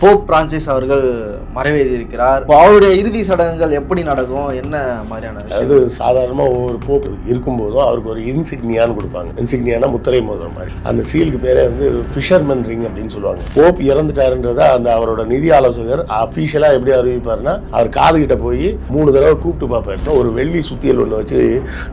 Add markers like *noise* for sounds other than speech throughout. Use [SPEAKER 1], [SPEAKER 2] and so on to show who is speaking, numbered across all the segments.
[SPEAKER 1] Pope Francis அவர்கள் மறைவேதி இருக்கிறார் இப்போ அவருடைய இறுதி சடங்குகள் எப்படி நடக்கும்? என்ன மாதிரியான விஷயம்?
[SPEAKER 2] அதாவது சாதாரணமாக ஒவ்வொரு போப் இருக்கும்போதும் அவருக்கு ஒரு இன்சிக்னியான்னு கொடுப்பாங்க. இன்சிக்னியானா முத்திரை மோதிரம் மாதிரி. அந்த சீலுக்கு பேரே வந்து ஃபிஷர்மன் ரிங் அப்படின்னு சொல்லுவாங்க. போப் இறந்துட்டாருன்றத அந்த அவரோட நிதி ஆலோசகர் அஃபீஷியலாக எப்படி அறிவிப்பாருன்னா அவர் காது கிட்ட போய் மூணு தடவை கூப்பிட்டு பார்ப்பாரு. ஒரு வெள்ளி சுத்தியல் ஒன்று வச்சு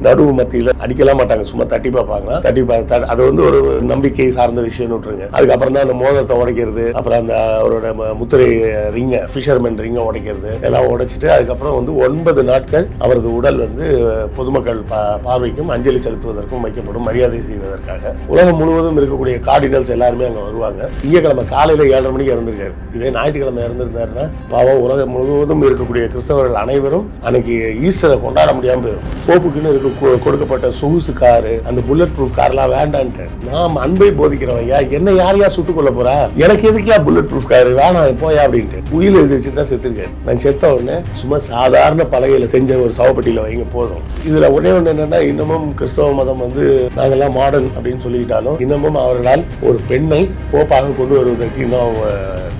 [SPEAKER 2] நடுவு மத்தியில் அடிக்கலாம் மாட்டாங்க. சும்மா தட்டி பார்ப்பாங்க தட்டி பார்த்து அது வந்து ஒரு நம்பிக்கை சார்ந்த விஷயம்னு விட்டுருங்க. அதுக்கப்புறம் தான் அந்த மோதத்தை உடைக்கிறது. அப்புறம் அந்த அவரோட முத்திரை ரிங்கை ஃபிஷர்மேன் ரிங்கை உடைக்கிறது எல்லாம் உடைச்சிட்டு அதுக்கப்புறம் வந்து ஒன்பது நாட்கள் அவரது உடல் வந்து பொதுமக்கள் பா- பார்வைக்கும் அஞ்சலி செலுத்துவதற்கும் வைக்கப்படும் மரியாதை செய்வதற்காக. உலகம் முழுவதும் இருக்கக்கூடிய கார்டினல்ஸ் எல்லாருமே அங்கே வருவாங்க. திங்கக்கிழமை காலையில் ஏழரை மணிக்கு இறந்துருக்காரு. இதே ஞாயிற்றுக்கிழமை இறந்திருந்தாருன்னா பாவம் உலகம் முழுவதும் இருக்கக்கூடிய கிறிஸ்தவர்கள் அனைவரும் அன்னைக்கு ஈஸ்டரை கொண்டாட முடியாமல் போயிடும் போப்புக்குன்னு இருக்க கொடுக்கப்பட்ட சொகுசு காரு அந்த புல்லட் ப்ரூஃப் கார்லாம் வேண்டான்ட்டு. நாம் அன்பை போதிக்கிறவங்க என்ன யார் யார் சுட்டுக்கொள்ள போறா? எனக்கு எதுக்கியா புல்லட் ப்ரூஃப் காரு? வேணாம் போயா அப்படின்ட்டு. உயிர் எழுதி வச்சு தான் செத்துருக்காரு நான் செத்த உடனே சும்மா சாதாரண பலகையில செஞ்ச ஒரு சவப்பட்டியில வைங்க போதும். இதுல ஒண்ணே ஒண்ணு என்னன்னா இன்னமும் கிறிஸ்தவ மதம் வந்து நாங்கெல்லாம் மாடர்ன் அப்படின்னு சொல்லிக்கிட்டாலும் இன்னமும் அவர்களால் ஒரு பெண்ணை போப்பாக கொண்டு வருவதற்கு இன்னும் அவங்க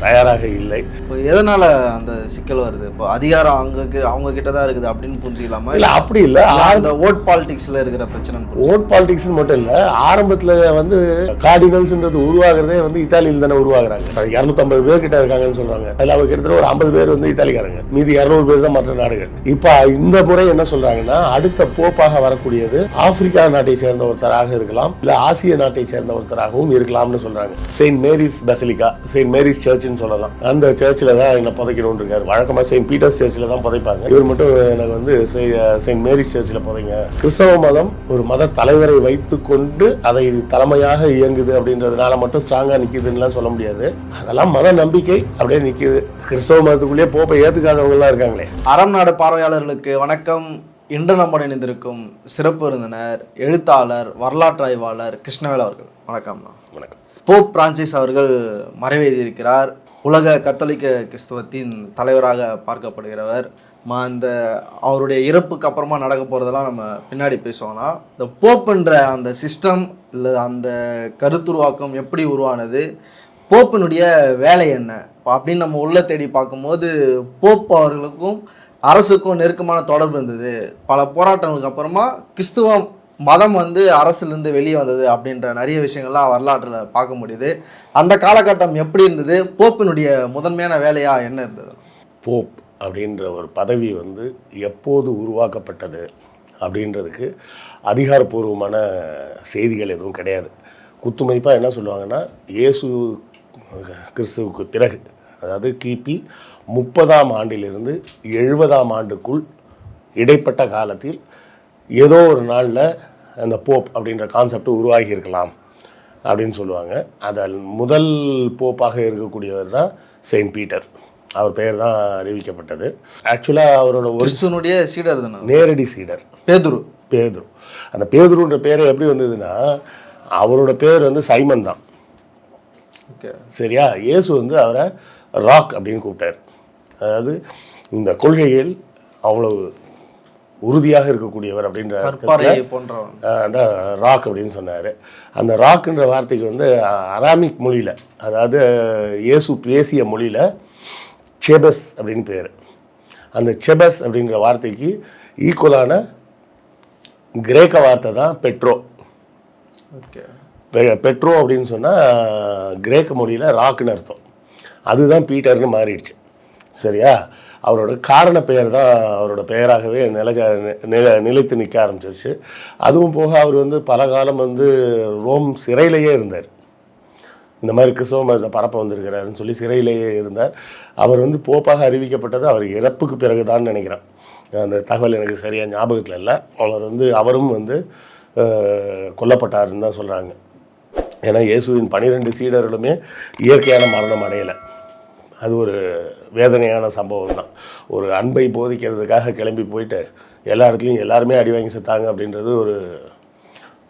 [SPEAKER 2] தயாராக இல்லை.
[SPEAKER 1] இப்போ எதனால அந்த சிக்கல் வருது? இப்போ அதிகாரம் அங்க அவங்க கிட்ட தான் இருக்குது அப்படின்னு புரிஞ்சுக்கலாமா?
[SPEAKER 2] இல்ல அப்படி இல்ல.
[SPEAKER 1] அந்த ஓட் பாலிடிக்ஸ்ல இருக்கிற பிரச்சனை
[SPEAKER 2] ஓட் பாலிடிக்ஸ் மட்டும் இல்ல ஆரம்பத்துல வந்து கார்டினல்ஸ்ன்றது உருவாகிறதே வந்து இத்தாலியில் தானே உருவாகுறாங்க. இரநூத்தம்பது பேர் கிட்ட இருக்காங்கன்னு சொல்றாங்க. அதுல அவங்க கிட்டத்தட்ட ஒரு ஐம்பது பேர் வந்து இத்தாலிக்காரங்க. மீதி இரநூறு பேர் தான் மற்ற நாடுகள். இப்ப இந்த முறை என்ன சொல்றாங்கன்னா அடுத்த போப்பாக வரக்கூடியது ஆப்பிரிக்கா நாட்டை சேர்ந்த ஒருத்தராக இருக்கலாம் இல்ல ஆசிய நாட்டை சேர்ந்த ஒருத்தராகவும் இருக்கலாம்னு சொல்றாங்க. Saint Mary's Basilica Saint Mary's சர்ச்னு சொல்லலாம். அந்த சர்ச்சில் தான் என்னை புதைக்கணும்னு இருக்காரு. வழக்கமாக செயின்ட் பீட்டர்ஸ் சர்ச்சில் தான் புதைப்பாங்க. இவர் மட்டும் எனக்கு வந்து செயின்ட் மேரிஸ் சர்ச்சில் புதைங்க. கிறிஸ்தவ மதம் ஒரு மத தலைவரை வைத்து கொண்டு அதை தலைமையாக இயங்குது அப்படின்றதுனால மட்டும் ஸ்ட்ராங்காக நிற்கிதுன்னுலாம் சொல்ல முடியாது. அதெல்லாம் மத நம்பிக்கை. அப்படியே நிக்குது. கிறிஸ்தவ மதத்துக்குள்ளேயே போப்பை ஏத்துக்காதவங்கலாம் இருக்காங்களே.
[SPEAKER 1] அறம் நாடு பார்வையாளர்களுக்கு வணக்கம். இன்று நம்முடன் இணைந்திருக்கும் சிறப்பு விருந்தினர் எழுத்தாளர் வரலாற்று ஆய்வாளர் கிருஷ்ணவேல் அவர்கள். வணக்கம்ண்ணா
[SPEAKER 2] வணக்கம்.
[SPEAKER 1] போப் பிரான்சிஸ் அவர்கள் மறைவேதி இருக்கிறார் உலக கத்தோலிக்க கிறிஸ்துவத்தின் தலைவராக பார்க்கப்படுகிறவர். ம அந்த அவருடைய இறப்புக்கு அப்புறமா நடக்க போகிறதெல்லாம் நம்ம பின்னாடி பேசுவோம்னா இந்த போப்புன்ற அந்த சிஸ்டம் இல்லை அந்த கருத்துருவாக்கம் எப்படி உருவானது? போப்பினுடைய வேலை என்ன? அப்படின்னு நம்ம உள்ள தேடி பார்க்கும்போது போப் அவர்களுக்கும் அரசுக்கும் நெருக்கமான தொடர்பு இருந்தது. பல போராட்டங்களுக்கு அப்புறமா கிறிஸ்துவ மதம் வந்து அரசுலேருந்து வெளியே வந்தது அப்படின்ற நிறைய விஷயங்கள்லாம் வரலாற்றில் பார்க்க முடியுது. அந்த காலகட்டம் எப்படி இருந்தது? போப்பினுடைய முதன்மையான வேலையாக என்ன இருந்தது?
[SPEAKER 2] போப் அப்படின்ற ஒரு பதவி வந்து எப்போது உருவாக்கப்பட்டது அப்படின்றதுக்கு அதிகாரப்பூர்வமான செய்திகள் எதுவும் கிடையாது. குத்துமதிப்பாக என்ன சொல்லுவாங்கன்னா இயேசு கிறிஸ்துவுக்கு பிறகு அதாவது கிபி முப்பதாம் ஆண்டிலிருந்து எழுபதாம் ஆண்டுக்குள் இடைப்பட்ட காலத்தில் ஏதோ ஒரு நாளில் அந்த போப் அப்படின்ற கான்செப்ட் உருவாகி இருக்கலாம் அப்படின்னு சொல்லுவாங்க. அதில் முதல் போப்பாக இருக்கக்கூடியவர் தான் செயின்ட் பீட்டர். அவர் பெயர் தான் அறிவிக்கப்பட்டது. ஆக்சுவலாக அவரோட ஒரு
[SPEAKER 1] கிறிஸ்துவனுடைய சீடர் தானே
[SPEAKER 2] நேரடி சீடர்.
[SPEAKER 1] பேதுரு.
[SPEAKER 2] பேதுரு. அந்த பேதுருன்ற பேர் எப்படி வந்ததுன்னா அவரோட பேர் வந்து சைமன் தான். சரியா? இயேசு வந்து அவரை ராக் அப்படின்னு கூப்பிட்டார். அதாவது இந்த கொள்கைகள் அவ்வளவு உறுதியாக இருக்கக்கூடியவர் அப்படின்ற அதான் ராக் அப்படின்னு சொன்னார். அந்த ராக்ன்ற வார்த்தைக்கு வந்து அராமிக் மொழியில் அதாவது இயேசு பேசிய மொழியில் செபஸ் அப்படின்னு பேர். அந்த செபஸ் அப்படின்ற வார்த்தைக்கு ஈக்குவலான கிரேக்க வார்த்தை தான் பெட்ரோ.
[SPEAKER 1] ஓகே
[SPEAKER 2] பெட்ரோ அப்படின்னு சொன்னால் கிரேக்க மொழியில் ராக்குன்னு அர்த்தம். அதுதான் பீட்டர்னு மாறிடுச்சு. சரியா? அவரோட காரண பெயர் தான் அவரோட பெயராகவே நிலைச்ச நில நிலைத்து நிற்க ஆரம்பிச்சிருச்சு. அதுவும் போக அவர் வந்து பல காலம் வந்து ரோம் சிறையிலேயே இருந்தார். இந்த மாதிரி கிறிஸ்தவ மதத்தை பரப்ப வந்திருக்கிறாருன்னு சொல்லி சிறையிலேயே இருந்தார். அவர் வந்து போப்பாக அறிவிக்கப்பட்டது அவர் இறப்புக்கு பிறகுதான் நினைக்கிறேன். அந்த தகவல் எனக்கு சரியாக ஞாபகத்தில் இல்லை. அவர் வந்து அவரும் வந்து கொல்லப்பட்டாருன்னு தான் சொல்கிறாங்க ஏன்னா இயேசுவின் பனிரெண்டு சீடர்களுமே இயற்கையான மரணம் அடையலை. அது ஒரு வேதனையான சம்பவம் தான். ஒரு அன்பை போதிக்கிறதுக்காக கிளம்பி போயிட்டு எல்லா இடத்துலையும் எல்லாருமே அடி வாங்கி செத்தாங்க அப்படின்றது ஒரு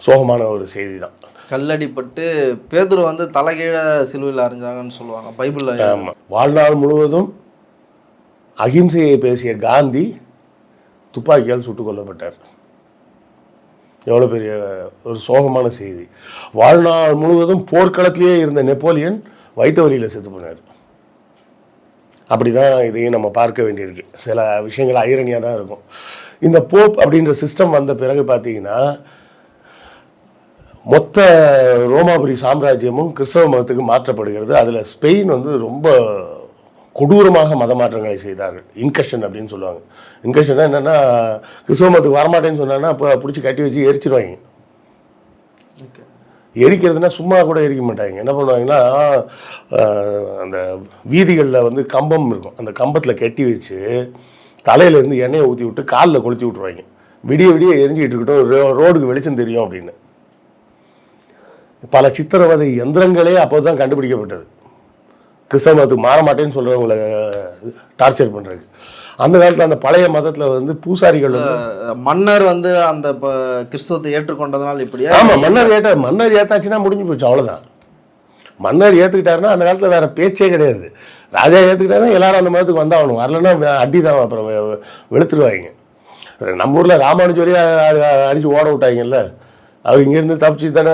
[SPEAKER 2] சோகமான ஒரு செய்தி தான்.
[SPEAKER 1] கல்லடிப்பட்டு பேதுரு வந்து தலைகீழ சிலுவையில் அறிஞ்சாங்கன்னு சொல்லுவாங்க பைபிளில்
[SPEAKER 2] ஆமாம் வாழ்நாள் முழுவதும் அகிம்சையை பேசிய காந்தி துப்பாக்கியால் சுட்டுக் கொல்லப்பட்டார். எவ்வளோ பெரிய ஒரு சோகமான செய்தி. வாழ்நாள் முழுவதும் போர்க்களத்திலேயே இருந்த நெப்போலியன் வைத்த வழியில் செத்து போனார். அப்படி தான் இதையும் நம்ம பார்க்க வேண்டியிருக்கு. சில விஷயங்கள் ஐரணியாக தான் இருக்கும். இந்த போப் அப்படின்ற சிஸ்டம் வந்த பிறகு பார்த்தீங்கன்னா மொத்த ரோமாபுரி சாம்ராஜ்யமும் கிறிஸ்தவ மதத்துக்கு மாற்றப்படுகிறது. அதில் ஸ்பெயின் வந்து ரொம்ப கொடூரமாக மத மாற்றங்களை செய்தார்கள். இன்கஷன் அப்படின்னு சொல்லுவாங்க. இன்கஷன் என்னென்னா கிறிஸ்தவ மதத்துக்கு வரமாட்டேன்னு சொன்னாங்கன்னா அப்போ பிடிச்சி கட்டி வச்சு எரிச்சிருவாங்க. எரிக்கிறதுனா சும்மா கூட எரிக்க மாட்டாங்க. என்ன பண்ணுவாங்கன்னா அந்த வீதிகளில் வந்து கம்பம் இருக்கும். அந்த கம்பத்தில் கட்டி வச்சு தலையிலேருந்து எண்ணெயை ஊற்றி விட்டு காலில் கொளுத்தி விட்ருவாங்க விடிய விடிய எரிஞ்சிக்கிட்டு இருக்கட்டும். ரோ- ரோடுக்கு வெளிச்சம் தெரியும் அப்படின்னு. பல சித்திரவதை எந்திரங்களே அப்போ தான் கண்டுபிடிக்கப்பட்டது. கிறிஸ்தவ மதத்துக்கு மாற மாட்டேன்னு சொல்கிறவங்கள டார்ச்சர் பண்ணுறதுக்கு அந்த காலத்தில் அந்த பழைய மதத்தில் வந்து பூசாரிகள்
[SPEAKER 1] மன்னர் வந்து அந்த ப- கிறிஸ்துவத்தை ஏற்றுக்கொண்டதனால் இப்படியா?
[SPEAKER 2] ஆமா மன்னர் ஏற்ற மன்னர் ஏத்தாச்சுன்னா முடிஞ்சு போச்சு அவ்வளவுதான். மன்னர் ஏத்துக்கிட்டாருன்னா அந்த காலத்துல வேற பேச்சே கிடையாது. ராஜா ஏத்துக்கிட்டாருன்னா எல்லாரும் அந்த மதத்துக்கு வந்தாகணும். வரலன்னா அடி தான் அப்புறம் வெளுத்துருவாங்க. நம்ம ஊர்ல ராமானுஜரியா அடிச்சு ஓட விட்டாங்கல்ல. அவர் இங்கேருந்து தப்பிச்சு தானே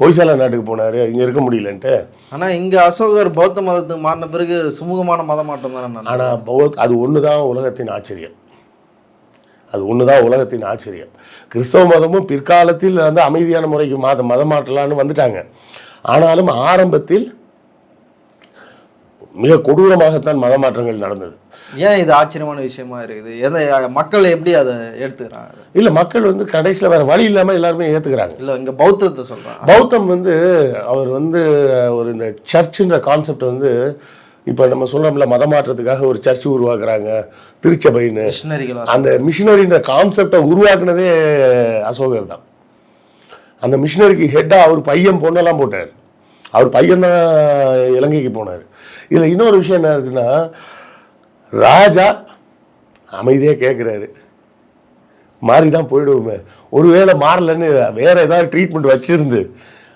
[SPEAKER 2] ஹொய்சாலா நாட்டுக்கு போனார். இங்கே இருக்க முடியலன்ட்டு.
[SPEAKER 1] ஆனா இங்க அசோகர் பௌத்த மதத்துக்கு மாறின பிறகு சுமூகமான மத மாற்றம் தானே.
[SPEAKER 2] ஆனால் பௌத் அது ஒன்று தான் உலகத்தின் ஆச்சரியம். அது ஒன்று தான் உலகத்தின் ஆச்சரியம். கிறிஸ்தவ மதமும் பிற்காலத்தில் வந்து அமைதியான முறைக்கு மத மதம் மாற்றலான்னு வந்துட்டாங்க. ஆனாலும் ஆரம்பத்தில் மிக கொடூரமாகத்தான் மத மாற்றங்கள் நடந்தது.
[SPEAKER 1] ஏன் இது ஆச்சரியமான விஷயமா இருக்குது? எதை மக்கள் எப்படி அதை எடுத்துக்கிறாங்க
[SPEAKER 2] இல்லை மக்கள் வந்து கடைசியில் வேற வழி இல்லாமல் எல்லாருமே ஏற்றுக்கிறாங்க
[SPEAKER 1] இல்ல இங்க பௌத்தத்தை சொல்றேன்
[SPEAKER 2] பௌத்தம் வந்து அவர் வந்து ஒரு இந்த சர்ச்சுன்ற கான்செப்ட் வந்து இப்போ நம்ம சொல்கிறோம்ல மத மாற்றத்துக்காக ஒரு சர்ச் உருவாக்குறாங்க திருச்சபைன்னு. அந்த மிஷினரின்ற கான்செப்டை உருவாக்குனதே அசோகர் தான். அந்த மிஷினரிக்கு ஹெட்டாக அவர் பையன் பொண்ணெல்லாம் போட்டார். அவர் பையன் தான் இலங்கைக்கு போனார். இதில் இன்னொரு விஷயம் என்ன இருக்குன்னா ராஜா அமைதியாக கேட்குறாரு மாறி தான் போயிடுவோமே. ஒருவேளை மாறலன்னு வேற ஏதாவது ட்ரீட்மெண்ட் வச்சிருந்து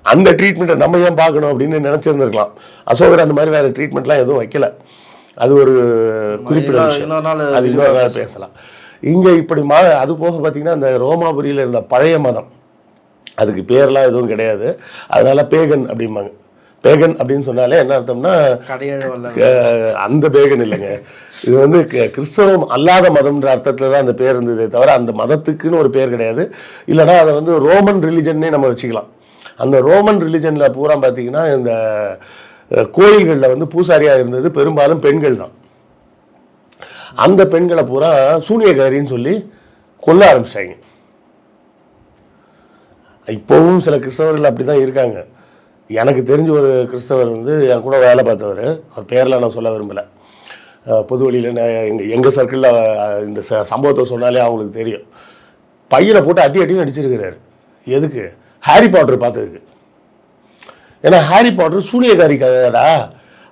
[SPEAKER 2] அந்த ட்ரீட்மெண்ட்டை நம்ம ஏன் பார்க்கணும் அப்படின்னு நினச்சிருந்துருக்கலாம். அசோகர் அந்த மாதிரி வேற ட்ரீட்மெண்ட்லாம் எதுவும் வைக்கல. அது ஒரு குறிப்பிட்ட
[SPEAKER 1] இன்னொரு- நாள்
[SPEAKER 2] அது இன்னொரு நாள் பேசலாம். இங்கே இப்படி மா அது போக பார்த்தீங்கன்னா இந்த ரோமாபுரியில் இருந்த பழைய மதம். அதுக்கு பேர்லாம் எதுவும் கிடையாது. அதனால பேகன் அப்படிம்பாங்க. பேகன் அப்படின்னு சொன்னாலே என்ன அர்த்தம்னா அந்த பேகன் இல்லைங்க. இது வந்து கிறிஸ்தவம் அல்லாத மதம்ன்ற அர்த்தத்தில் தான் அந்த பேர் இருந்ததே தவிர அந்த மதத்துக்குன்னு ஒரு பேர் கிடையாது. இல்லைன்னா அதை வந்து ரோமன் ரிலிஜன்னே நம்ம வச்சுக்கலாம். அந்த ரோமன் ரிலிஜனில் பூரா பார்த்தீங்கன்னா இந்த கோயில்களில் வந்து பூசாரியாக இருந்தது பெரும்பாலும் பெண்கள் தான். அந்த பெண்களை பூரா சூனியக்காரின்னு சொல்லி கொல்ல ஆரம்பிச்சிட்டாங்க. இப்போவும் சில கிறிஸ்தவர்கள் அப்படி தான் இருக்காங்க. எனக்கு தெரிஞ்ச ஒரு கிறிஸ்தவர் வந்து என் கூட வேலை பார்த்தவர். அவர் பேரில் நான் சொல்ல விரும்பலை. பொது வழியில் எங்கள் எங்கள் சர்க்கிளில் இந்த ச சம்பவத்தை சொன்னாலே அவங்களுக்கு தெரியும். பையனை போட்டு அடி அடின்னு அடிச்சிருக்கிறாரு. எதுக்கு? ஹாரி பாட்டர் பார்த்ததுக்கு. ஏன்னா ஹாரி பாட்டர் சூனியகாரி கதைடா.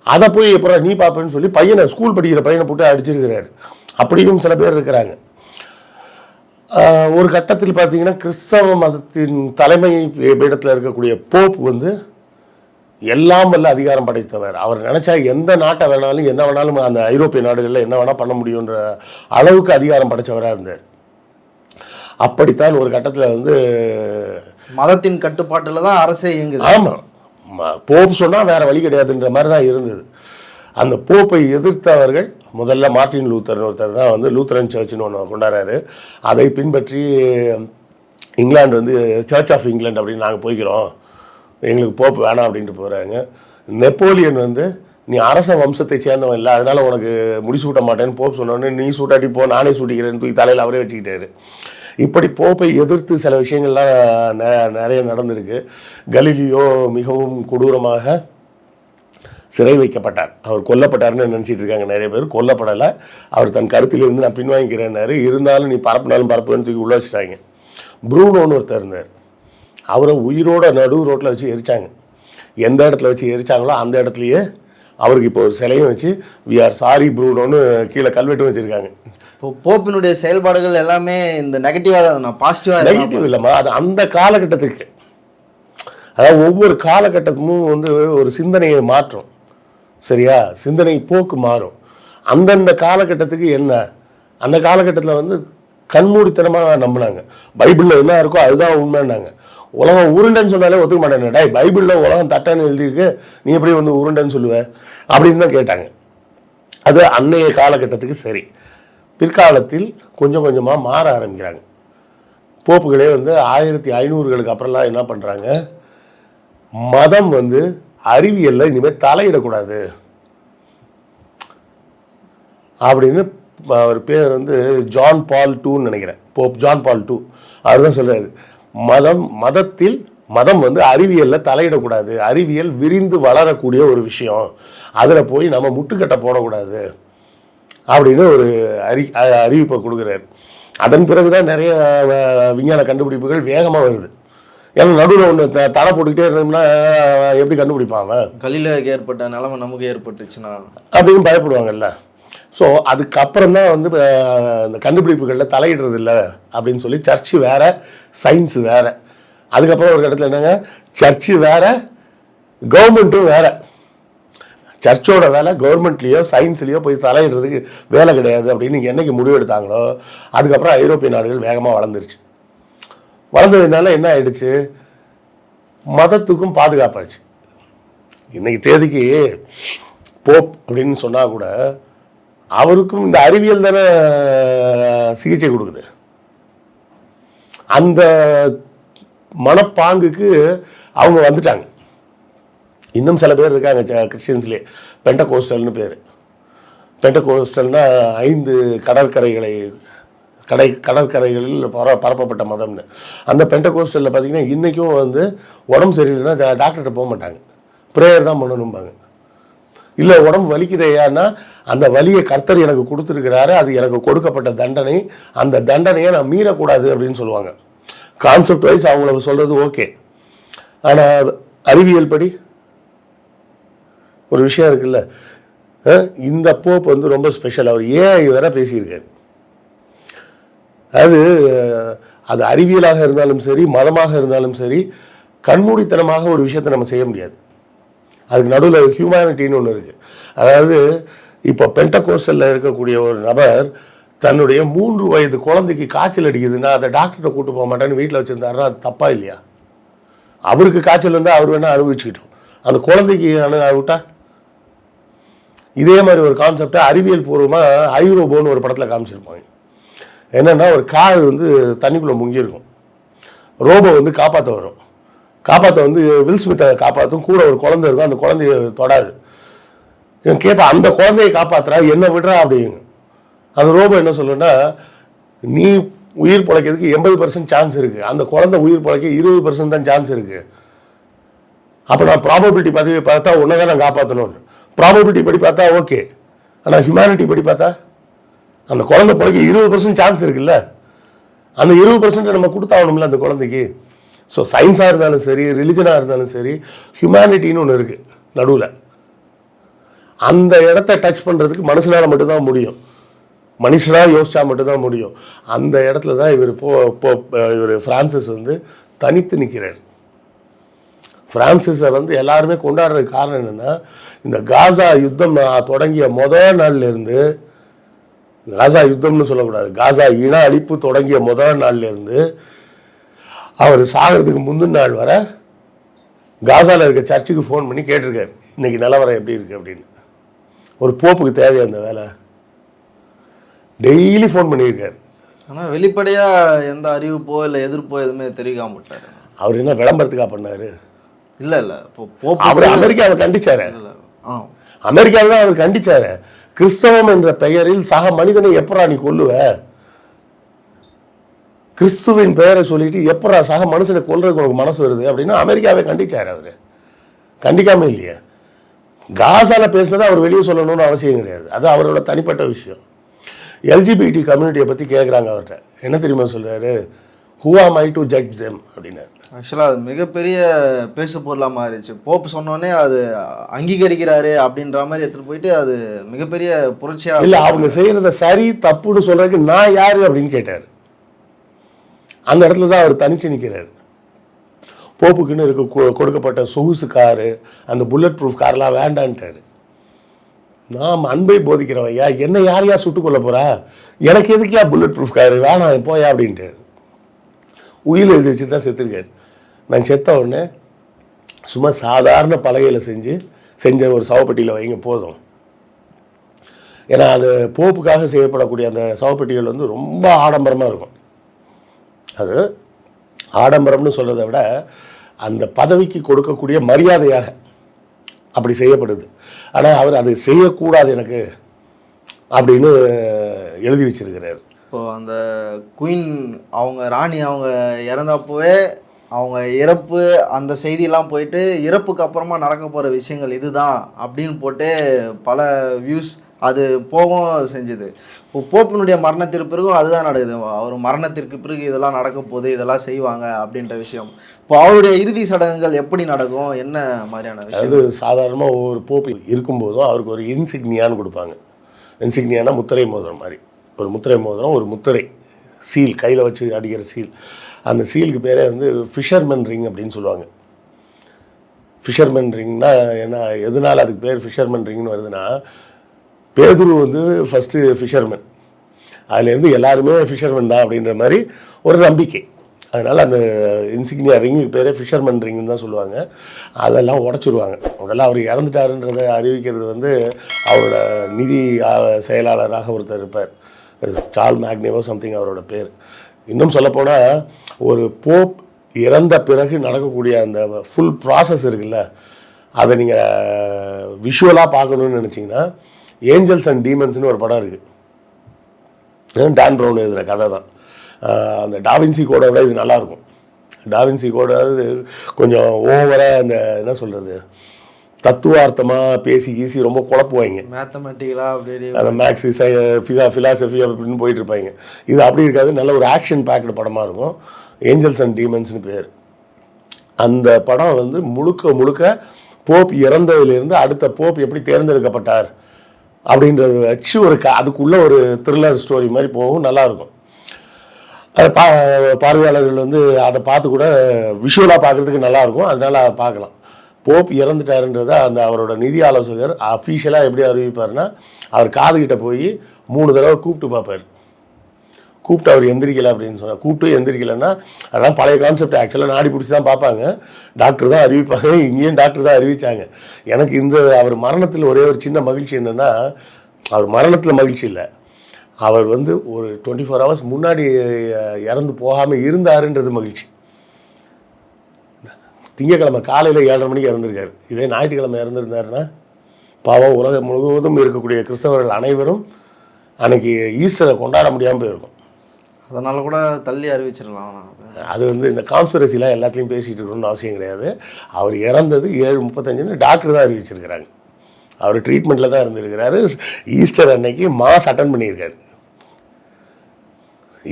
[SPEAKER 2] அதை போய் எப்பறம் நீ பார்ப்பேன்னு சொல்லி பையனை ஸ்கூல் படிக்கிற பையனை போட்டு அடிச்சிருக்கிறாரு. அப்படியும் சில பேர் இருக்கிறாங்க. ஒரு கட்டத்தில் பார்த்தீங்கன்னா கிறிஸ்தவ மதத்தின் தலைமை பீடத்தில் இருக்கக்கூடிய போப் வந்து எல்லாம் வல்ல அதிகாரம் படைத்தவர். அவர் நினைச்சா எந்த நாட்டை வேணாலும் என்ன வேணாலும் அந்த ஐரோப்பிய நாடுகளில் என்ன வேணால் பண்ண முடியுன்ற அளவுக்கு அதிகாரம் படைச்சவராக இருந்தார். அப்படித்தான் ஒரு கட்டத்தில் வந்து
[SPEAKER 1] மதத்தின் கட்டுப்பாட்டுல தான் அரசே இயங்குது.
[SPEAKER 2] ஆமாம் போப் சொன்னால் வேற வழி கிடையாதுன்ற மாதிரி தான் இருந்தது. அந்த போப்பை எதிர்த்தவர்கள் முதல்ல மார்ட்டின் லூத்தர்னு ஒருத்தர் தான் வந்து லூத்தரன் சர்ச்னு ஒன்று கொண்டாடுறாரு. அதை பின்பற்றி இங்கிலாந்து வந்து சர்ச் ஆஃப் இங்கிலாந்து அப்படின்னு நாங்கள் போய்க்கிறோம். எங்களுக்கு போப்பு வேணாம் அப்படின்ட்டு போகிறாங்க நெப்போலியன் வந்து நீ அரச வம்சத்தை சேர்ந்தவன் இல்லை அதனால் உனக்கு முடிசூட்ட மாட்டேன்னு போப் சொன்னோடனே நீ சூட்டாட்டி போ நானே சூட்டிக்கிறேன்னு தூக்கி தலையில் அவரே வச்சுக்கிட்டாரு. இப்படி போப்பை எதிர்த்து சில விஷயங்கள்லாம் நெ- நிறைய நடந்திருக்கு. கலீலியோ மிகவும் கொடூரமாக சிறை வைக்கப்பட்டார். அவர் கொல்லப்பட்டார்னு நினச்சிட்டு இருக்காங்க நிறைய பேர். கொல்லப்படலை. அவர் தன் கருத்திலிருந்து நான் பின்வாங்கிக்கிறேன்னாரு. இருந்தாலும் நீ பரப்புனாலும் பரப்புன்னு தூக்கி உள்ள வச்சுட்டாங்க. ப்ரூனோன்னு ஒருத்தர் இருந்தார். அவரை உயிரோட நடு ரோட்டில் வச்சு எரிச்சாங்க. எந்த இடத்துல வச்சு எரிச்சாங்களோ அந்த இடத்துலையே அவருக்கு இப்போ ஒரு சிலையும் வச்சு வி ஆர் சாரி ப்ரூனோன்னு கீழே கல்வெட்டும் வச்சுருக்காங்க.
[SPEAKER 1] இப்போ போப்பினுடைய செயல்பாடுகள் எல்லாமே இந்த நெகட்டிவாக தான் நான் பாசிட்டிவாக
[SPEAKER 2] நெகட்டிவ் இல்லைம்மா அது அந்த காலகட்டத்துக்கு. அதாவது ஒவ்வொரு காலகட்டமும் வந்து ஒரு சிந்தனையை மாற்றும். சரியா? சிந்தனை போக்கு மாறும். அந்தந்த காலகட்டத்துக்கு என்ன? அந்த காலகட்டத்தில் வந்து கண்மூடித்தனமாக நம்பினாங்க. பைபிளில் என்ன இருக்கோ அதுதான் உண்மைன்னாங்க. உலகம் உருண்டைன்னு சொன்னாலே ஒத்துக்க மாட்டேன் டே பைபிளில் உலகம் தட்டான்னு எழுதியிருக்கு. நீ எப்படி வந்து உருண்டைன்னு சொல்லுவ? அப்படின்னு தான் கேட்டாங்க. அது அன்னைய காலகட்டத்துக்கு சரி. பிற்காலத்தில் கொஞ்சம் கொஞ்சமாக மாற ஆரம்பிக்கிறாங்க. போப்புகளே வந்து ஆயிரத்தி ஐநூறுகளுக்கு அப்புறம்லாம் என்ன பண்ணுறாங்க மதம் வந்து அறிவியலில் இனிமேல் தலையிடக்கூடாது. அப்படின்னு அவர் பேர் வந்து ஜான் பால் டூன்னு நினைக்கிறேன். Pope John Paul two. அவர் தான் சொல்றாரு. மதம் மதத்தில் மதம் வந்து அறிவியல்ல தலையிடக்கூடாது. அறிவியல் விரிந்து வளரக்கூடிய ஒரு விஷயம். அதில் போய் நம்ம முட்டுக்கட்டை போடக்கூடாது அப்படின்னு ஒரு அறி அறிவிப்பை கொடுக்குறாரு. அதன் பிறகு தான் நிறைய விஞ்ஞான கண்டுபிடிப்புகள் வேகமாக வருது. ஏன்னா நடுவில் ஒன்று த தடை போட்டுக்கிட்டே இருந்தோம்னா எப்படி கண்டுபிடிப்பான் அவன்?
[SPEAKER 1] கலிலாவுக்கு ஏற்பட்ட நிலைமை நமக்கு ஏற்பட்டுச்சுன்னா?
[SPEAKER 2] அப்படின்னு பயப்படுவாங்கல்ல. ஸோ அதுக்கப்புறம் தான் வந்து இந்த கண்டுபிடிப்புகளில் தலையிடுறது இல்லை அப்படின்னு சொல்லி சர்ச்சு வேற சயின்ஸ் வேற. அதுக்கப்புறம் ஒரு இடத்துல என்னங்க? சர்ச்சு வேற கவர்மெண்ட்டும் வேற. சர்ச்சோட வேலை கவர்மெண்ட்லேயோ சயின்ஸ்லேயோ போய் தலையிடுறதுக்கு வேலை கிடையாது அப்படின்னு என்றைக்கு முடிவு எடுத்தாங்களோ அதுக்கப்புறம் ஐரோப்பிய நாடுகள் வேகமாக வளர்ந்துருச்சு. வளர்ந்ததுனால என்ன ஆயிடுச்சு? மதத்துக்கும் பாதுகாப்பாச்சு. இன்னைக்கு தேதிக்கு போப் அப்படின்னு சொன்னால் கூட அவருக்கும் இந்த அறிவியல் தானே சிகிச்சை கொடுக்குது. அந்த மனப்பாங்குக்கு அவங்க வந்துட்டாங்க. இன்னும் சில பேர் இருக்காங்க கிறிஸ்டியன்ஸ்லேயே பெண்ட கோஸ்டல்னு பேர். பெண்டகோஸ்டல்னா ஐந்து கடற்கரைகளை கடை கடற்கரைகளில் பர பரப்பப்பட்ட மதம்னு. அந்த பெண்டகோஸ்டலில் பார்த்தீங்கன்னா இன்றைக்கும் வந்து உடம்பு சரியில்லைன்னா டாக்டர்கிட்ட போக மாட்டாங்க. ப்ரேயர் தான் பண்ணணும்பாங்க. இல்லை உடம்பு வலிக்குதையான்னா அந்த வலியை கர்த்தர் எனக்கு கொடுத்துருக்கிறாரு. அது எனக்கு கொடுக்கப்பட்ட தண்டனை. அந்த தண்டனையை நான் மீறக்கூடாது அப்படின்னு சொல்லுவாங்க. கான்செப்ட் வைஸ் அவங்கள சொல்கிறது ஓகே ஆனால் அறிவியல் படி ஒரு விஷயம் இருக்குல்ல. இந்த போப் வந்து ரொம்ப ஸ்பெஷல் அவர் ஏஐ வேற பேசியிருக்காரு. அது அது அறிவியலாக இருந்தாலும் சரி மதமாக இருந்தாலும் சரி கண்மூடித்தனமாக ஒரு விஷயத்தை நம்ம செய்ய முடியாது. அதுக்கு நடுவில் ஹியூமனிட்டின்னு ஒன்று இருக்குது அதாவது இப்போ பென்டகோஸ்டலில் இருக்கக்கூடிய ஒரு நபர் தன்னுடைய மூன்று வயது குழந்தைக்கு காய்ச்சல் அடிக்குதுன்னா அதை டாக்டர்கிட்ட கூட்டு போக மாட்டேன்னு வீட்டில் வச்சுருந்தாருன்னா அது தப்பா இல்லையா? அவருக்கு காய்ச்சல் இருந்தால் அவர் வேணால் அனுபவிச்சுக்கிட்டோம். அந்த குழந்தைக்கு அனு விட்டா? இதே மாதிரி ஒரு கான்செப்டை அறிவியல் பூர்வமாக ஐரோபோன்னு ஒரு படத்தில் காமிச்சிருப்பாங்க. என்னென்னா ஒரு கார் வந்து தண்ணிக்குள்ளே முங்கியிருக்கும். ரோபோ வந்து காப்பாற்ற வரும். காப்பாற்ற வந்து வில் ஸ்மித்தை காப்பாற்றும் கூட ஒரு குழந்தை இருக்கும் அந்த குழந்தைய தொடாது. இவன் கேட்பா அந்த குழந்தைய காப்பாற்றுறா என்ன விடுறா அப்படிங்க அந்த ரோபோ என்ன சொல்லுன்னா நீ உயிர் பிழைக்கிறதுக்கு எண்பது பர்சன்ட் சான்ஸ் இருக்குது அந்த குழந்தை உயிர் பிழைக்க இருபது பர்சன்ட் தான் சான்ஸ் இருக்குது அப்போ நான் ப்ராபபிலிட்டி பதவி பார்த்தா உன்னை தான் நான் காப்பாற்றணும்னு ப்ராபபிலிட்டி படி பார்த்தா ஓகே ஆனால் ஹியூமனிட்டி படி பார்த்தா அந்த குழந்தை பிழைக்க இருபது பர்சன்ட் சான்ஸ் இருக்குல்ல. அந்த இருபது பர்சன்ட் நம்ம கொடுத்தாகணும்ல அந்த குழந்தைக்கு. ஸோ சயின்ஸாக இருந்தாலும் சரி ரிலிஜனாக இருந்தாலும் சரி ஹியூமனிட்டின்னு ஒன்று இருக்குது நடுவில். அந்த இடத்த டச் பண்ணுறதுக்கு மனுஷனால் மட்டும்தான் முடியும். மனுஷனாக யோசிச்சா மட்டும்தான் முடியும். அந்த இடத்துல தான் இவர் போ இவர் ஃப்ரான்சிஸ் வந்து தனித்து நிற்கிறார் ஃப்ரான்சிஸை வந்து எல்லாருமே கொண்டாடுறதுக்கு காரணம் என்னென்னா இந்த காசா யுத்தம் தொடங்கிய முதல் நாள்லேருந்து காசா யுத்தம்னு சொல்லக்கூடாது காசா இன அழிப்பு தொடங்கிய முதல் நாள்ல இருந்து அவர் சாகிறதுக்கு முந்தின நாள் வர காசால இருக்க சர்ச்சுக்கு ஃபோன் பண்ணி கேட்டிருக்காரு. இன்னைக்கு நிலவரம் எப்படி இருக்கு அப்படின்னு. ஒரு போப்புக்கு தேவையா அந்த வேலை? டெய்லி ஃபோன் பண்ணியிருக்காரு.
[SPEAKER 1] ஆனால் வெளிப்படையா எந்த அறிவிப்போ இல்லை எதிர்ப்போ எதுவுமே தெரிவிக்காம விட்டாரு.
[SPEAKER 2] அவர் என்ன விளம்பரத்துக்கா பண்ணாரு?
[SPEAKER 1] இல்லை இல்லை. இப்போ
[SPEAKER 2] அவர் அமெரிக்காவை கண்டிச்சாரு.
[SPEAKER 1] ஆ.
[SPEAKER 2] அமெரிக்காவை தான் அவர் கண்டிச்சாரு. கிறிஸ்தவம் என்ற பெயரில் சக மனிதனை எப்படா நீ கொல்லுவ? கிறிஸ்துவின் பெயரை சொல்லிட்டு எப்படா சக மனுஷனை கொல்றதுக்கு உனக்கு மனசு வருது அப்படின்னு அமெரிக்காவை கண்டிச்சாரு அவரு. கண்டிக்காம இல்லையே. காசால பேசுனதை அவர் வெளியே சொல்லணும்னு அவசியம் கிடையாது. அது அவரோட தனிப்பட்ட விஷயம். எல்ஜிபிடி கம்யூனிட்டியை பற்றி கேட்குறாங்க அவர்கிட்ட. என்ன தெரியுமா சொல்றாரு? ஹூ ஆம் ஐ டு ஜட்ஜ் தெம் அப்படின்னாரு.
[SPEAKER 1] ஆக்சுவலாக அது மிகப்பெரிய பேசு பொருளாக மாறிடுச்சு. போப்பு சொன்னோடனே அது அங்கீகரிக்கிறாரு அப்படின்ற மாதிரி எடுத்துகிட்டு போயிட்டு அது மிகப்பெரிய புரட்சியாக
[SPEAKER 2] இல்ல அவங்க செய்யறத சரி தப்புன்னு சொல்றதுக்கு நான் யாரு அப்படின்னு கேட்டார். அந்த இடத்துல தான் அவர் தனிச்சு நிற்கிறாரு போப்புக்குன்னு இருக்க கொ- கொடுக்கப்பட்ட சொகுசு காரு அந்த புல்லட் ப்ரூஃப் கார்லாம் வேண்டான்ட்டாரு. நாம் அன்பை போதிக்கிறவையா என்ன யார் யார் சுட்டுக்கொள்ள போறா? எனக்கு எதுக்கியா புல்லட் ப்ரூஃப் காரு? வேணாம் போயா அப்படின்ட்டு உயிர் எழுதி வச்சு தான் செத்துருக்காரு. நான் செத்த உடனே சும்மா சாதாரண பலகையில் செஞ்சு செஞ்ச ஒரு சவப்பட்டியில் வைங்க போதும். ஏன்னா அது போப்புக்காக செய்யப்படக்கூடிய அந்த சவப்பெட்டிகள் வந்து ரொம்ப ஆடம்பரமாக இருக்கும். அது ஆடம்பரம்னு சொல்கிறத விட அந்த பதவிக்கு கொடுக்கக்கூடிய மரியாதையாக அப்படி செய்யப்படுது. ஆனால் அவர் அது செய்யக்கூடாது எனக்கு அப்படின்னு எழுதி வச்சிருக்கிறார்.
[SPEAKER 1] இப்போ அந்த குயின் அவங்க ராணி அவங்க இறந்தப்பவே அவங்க இறப்பு அந்த செய்தியெல்லாம் போயிட்டு இறப்புக்கு அப்புறமா நடக்க போகிற விஷயங்கள் இதுதான் அப்படின்னு போட்டு பல வியூஸ் அது போகவும் செஞ்சுது. போப்பினுடைய மரணத்திற்கு பிறகும் அதுதான் நடக்குது. அவர் மரணத்திற்கு பிறகு இதெல்லாம் நடக்க போகுது இதெல்லாம் செய்வாங்க அப்படின்ற விஷயம். இப்போ அவருடைய இறுதி சடங்குகள் எப்படி நடக்கும்? என்ன மாதிரியான விஷயம்
[SPEAKER 2] அதாவது சாதாரணமாக ஒவ்வொரு போப்பு இருக்கும்போதும் அவருக்கு ஒரு இன்சிக்னியான்னு கொடுப்பாங்க. இன்சிக்னியானா முத்திரை மோதிரம் மாதிரி. ஒரு முத்திரை மோதிரம் ஒரு முத்திரை. சீல் கையில் வச்சு அடிக்கிற சீல். அந்த சீலுக்கு பேரே வந்து ஃபிஷர்மேன் ரிங் அப்படின்னு சொல்லுவாங்க. ஃபிஷர்மேன் ரிங்னா என்ன எதனால் அதுக்கு பேர் ஃபிஷர்மேன் ரிங்னு வருதுன்னா பேதுரு வந்து ஃபஸ்ட்டு ஃபிஷர்மேன் அதுலேருந்து எல்லாருமே ஃபிஷர்மேன் தான் அப்படின்ற மாதிரி ஒரு நம்பிக்கை. அதனால் அந்த இன்சிக்னியா ரிங்குக்கு பேரே ஃபிஷர்மேன் ரிங்னு தான் சொல்லுவாங்க. அதெல்லாம் உடச்சிருவாங்க. முதல்ல அவர் இறந்துட்டாருன்றதை அறிவிக்கிறது வந்து அவரோட நிதி செயலாளராக ஒருத்தர் இருப்பார். சார்ல் மேக்னேவோ சம்திங் அவரோட பேர். இன்னும் சொல்லப்போனால் ஒரு போப் இறந்த பிறகு நடக்கக்கூடிய அந்த ஃபுல் ப்ராசஸ் இருக்குல்ல அதை நீங்கள் விஷுவலாக பார்க்கணுன்னு நினச்சிங்கன்னா ஏஞ்சல்ஸ் அண்ட் டீமன்ஸ்னு ஒரு படம் இருக்குது டான் ப்ரௌன் எழுதுகிற கதை தான். அந்த டாவின்சி கோடை விட இது நல்லாயிருக்கும் டாவின்சி கோடை கொஞ்சம் ஓவராக அந்த என்ன சொல்கிறது தத்துவார்த்தமாக பேசி கீசி ரொம்ப குழப்புவாங்க
[SPEAKER 1] மேத்தமெட்டிக்கலாக அப்படி
[SPEAKER 2] அந்த மேக்ஸி சை ஃபிலா ஃபிலாசபி அப்படின்னு போயிட்டு இருப்பாங்க இது அப்படி இருக்காது நல்ல ஒரு ஆக்ஷன் பேக்டு படமாக இருக்கும். ஏஞ்சல்ஸ் அண்ட் டீமன்ஸ்னு பேர். அந்த படம் வந்து முழுக்க முழுக்க போப் இறந்ததுலேருந்து அடுத்த போப் எப்படி தேர்ந்தெடுக்கப்பட்டார்? அப்படின்றத வச்சு ஒரு க அதுக்குள்ள ஒரு த்ரில்லர் ஸ்டோரி மாதிரி போகும் நல்லா இருக்கும் அது பா பார்வையாளர்கள் வந்து அதை பார்த்து கூட விஷுவலாக பார்க்குறதுக்கு நல்லாயிருக்கும். அதனால் அதனால அதை பார்க்கலாம். போப் இறந்துட்டாருன்றத அந்த அவரோட நிதி ஆலோசகர் அஃபீஷியலாக எப்படி அறிவிப்பார்னா அவர் காதுகிட்ட போய் மூணு தடவை கூப்பிட்டு பார்ப்பார். கூப்பிட்டு அவர் எந்திரிக்கல அப்படின்னு சொன்னார் கூப்பிட்டு எந்திரிக்கலைன்னா அதெல்லாம் பழைய கான்செப்ட் ஆக்சுவலாக நாடி பிடிச்சி தான் பார்ப்பாங்க. டாக்டர் தான் அறிவிப்பாங்க. *laughs* இங்கேயும் டாக்டர் தான் அறிவித்தாங்க எனக்கு இந்த அவர் மரணத்தில் ஒரே ஒரு சின்ன மகிழ்ச்சி என்னென்னா அவர் மரணத்தில் மகிழ்ச்சி இல்லை. அவர் வந்து ஒரு டுவெண்ட்டி ஃபோர் ஹவர்ஸ் முன்னாடி இறந்து போகாமல் இருந்தாருன்றது மகிழ்ச்சி. திங்கக்கிழமை காலையில் ஏழரை மணிக்கு இறந்துருக்காரு. இதே ஞாயிற்றுக்கிழமை இறந்துருந்தாருன்னா பாவம் உலகம் முழுவதும் இருக்கக்கூடிய கிறிஸ்தவர்கள் அனைவரும் அன்னைக்கு ஈஸ்டரை கொண்டாட முடியாமல் போயிருக்கும்.
[SPEAKER 1] அதனால் கூட தள்ளி அறிவிச்சிடலாம் அது.
[SPEAKER 2] அது வந்து இந்த கான்ஸ்பிரசிலாம் எல்லாத்தையும் பேசிகிட்டு இருக்கணும்னு அவசியம் கிடையாது. அவர் இறந்தது ஏழு முப்பத்தஞ்சுன்னு டாக்டர் தான் அறிவிச்சிருக்கிறாங்க. அவர் ட்ரீட்மெண்ட்டில் தான் இருந்திருக்கிறாரு. ஈஸ்டர் அன்னைக்கு மாஸ் அட்டன் பண்ணியிருக்காரு.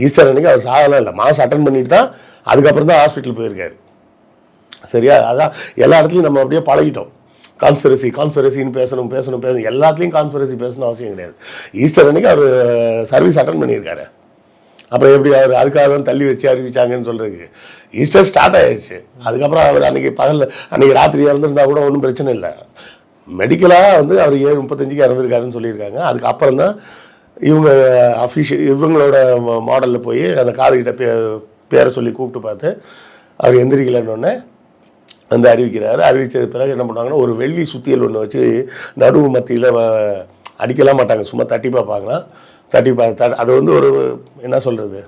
[SPEAKER 2] ஈஸ்டர் அன்னைக்கு அவர் சாகலாம் இல்லை. மாஸ் அட்டன் பண்ணிட்டு தான் அதுக்கப்புறம் தான் ஹாஸ்பிட்டல் போயிருக்காரு. சரியா? அதான் எல்லா இடத்துலையும் நம்ம அப்படியே பழகிட்டோம். கான்ஸ்பிரசி கான்ஸ்பிரசின்னு பேசணும் பேசணும் பேசணும். எல்லாத்துலேயும் கான்ஸ்பிரசி பேசணும் அவசியம் கிடையாது. ஈஸ்டர் அன்னைக்கு அவர் சர்வீஸ் அட்டன் பண்ணியிருக்காரு. அப்புறம் எப்படி அவர் அதுக்காக தான் தள்ளி வச்சு அறிவிச்சாங்கன்னு சொல்கிறதுக்கு ஈஸ்டர் ஸ்டார்ட் ஆயிடுச்சு. அதுக்கப்புறம் அவர் அன்றைக்கி பகலில் அன்றைக்கி ராத்திரி இறந்துருந்தா கூட ஒன்றும் பிரச்சனை இல்லை. மெடிக்கலாக வந்து அவர் ஏழு முப்பத்தஞ்சுக்கு இறந்துருக்காருன்னு சொல்லியிருக்காங்க. அதுக்கப்புறம் தான் இவங்க அஃபிஷியல் இவங்களோட மாடலில் போய் அந்த காதுகிட்ட பே பேரை சொல்லி கூப்பிட்டு பார்த்து அவர் எந்திரிக்கலன்னொடனே வந்து அறிவிக்கிறாரு. அறிவித்தது பிறகு என்ன பண்ணுவாங்கன்னா ஒரு வெள்ளி சுத்தியல் ஒன்று வச்சு நடுவு மத்தியில் அடிக்கலாம் மாட்டாங்க சும்மா தட்டி பார்ப்பாங்களாம். தட்டி பார்த்து த அது வந்து ஒரு என்ன சொல்கிறது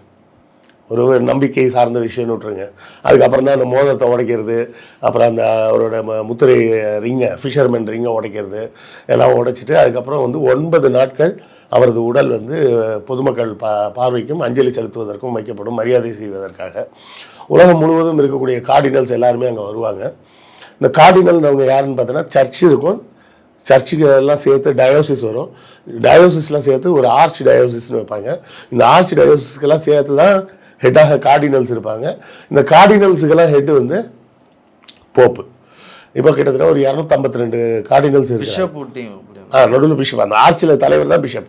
[SPEAKER 2] ஒரு நம்பிக்கை சார்ந்த விஷயம்னு விட்ருங்க அதுக்கப்புறம் தான் அந்த மோதத்தை உடைக்கிறது. அப்புறம் அந்த அவரோட ம- முத்திரை ரிங்கை ஃபிஷர்மேன் ரிங்கை உடைக்கிறது. எல்லாம் உடைச்சிட்டு அதுக்கப்புறம் வந்து ஒன்பது நாட்கள் அவரது உடல் வந்து பொதுமக்கள் பா பார்வைக்கும் அஞ்சலி செலுத்துவதற்கும் வைக்கப்படும் மரியாதை செய்வதற்காக. உலகம் முழுவதும் இருக்கக்கூடிய கார்டினல்ஸ் எல்லாருமே அங்கே வருவாங்க. இந்த கார்டினல் அவங்க யாருன்னு பார்த்தோன்னா சர்ச் இருக்கும். சர்ச்சுக்கு எல்லாம் சேர்த்து டயோசிஸ் வரும். டயோசிஸ்லாம் சேர்த்து ஒரு ஆர்ச் டயோசிஸ்னு வைப்பாங்க. இந்த ஆர்ச் டயோசிஸ்க்கெல்லாம் சேர்த்து தான் ஹெட்டாக கார்டினல்ஸ் இருப்பாங்க. இந்த கார்டினல்ஸுக்கெல்லாம் ஹெட் வந்து போப்பு இப்போ கிட்டத்தட்ட ஒரு இரநூத்தம்பத்தி ரெண்டு கார்டினல்ஸ் இருக்கு ஆ நடுவில் பிஷப் அந்த ஆர்ச்சில் தலைவர் தான் பிஷப்